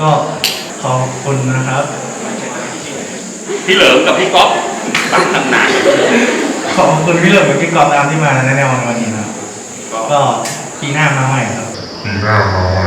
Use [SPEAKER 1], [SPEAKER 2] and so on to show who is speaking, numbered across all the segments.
[SPEAKER 1] ก็ขอบคุณนะครับ
[SPEAKER 2] พี่เหลิมกับพี่ก๊อฟตั้งตำนาน
[SPEAKER 1] ขอบคุณพี่เหลิมกับพี่กอล์ฟนะครับที่มาแนะแนวในวันนี้นะครับก็ปีหน้ามาใหม่ครับ
[SPEAKER 3] ปีหน้ามาใหม่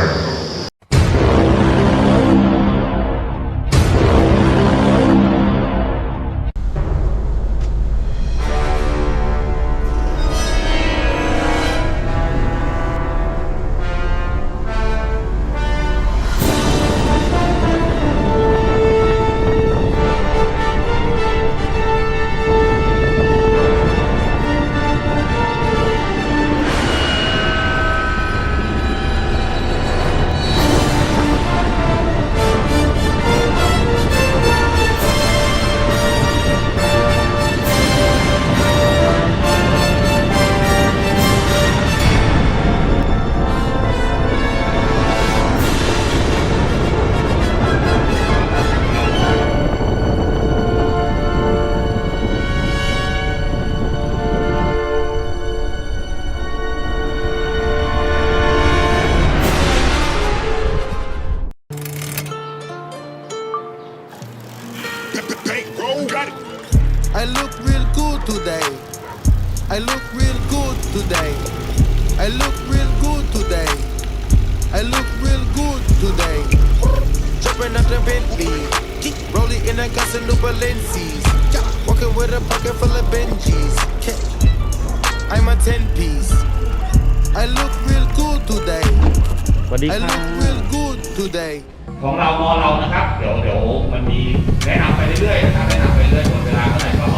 [SPEAKER 4] I look real good today. I look real good today. I look real good today. I look real good today. Jumping out the Bentley. Rolling in a got some new Balenci's. Walking with a pocket full of Benjis. I'm a 10 piece. I look real good today.
[SPEAKER 2] สวัสดี
[SPEAKER 4] I
[SPEAKER 2] ครั
[SPEAKER 4] look
[SPEAKER 2] บ
[SPEAKER 4] real good today.
[SPEAKER 2] ของเรามอเรานะครับ เดี๋ยวเดี๋ยวมันมีแนะนำไปเรื่อยๆนะครับแนะนำไปเรื่อยๆหมดเวลาเมื่อไหร่ก็บอ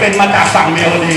[SPEAKER 2] เป็นมาจากฝั่งเมียวดี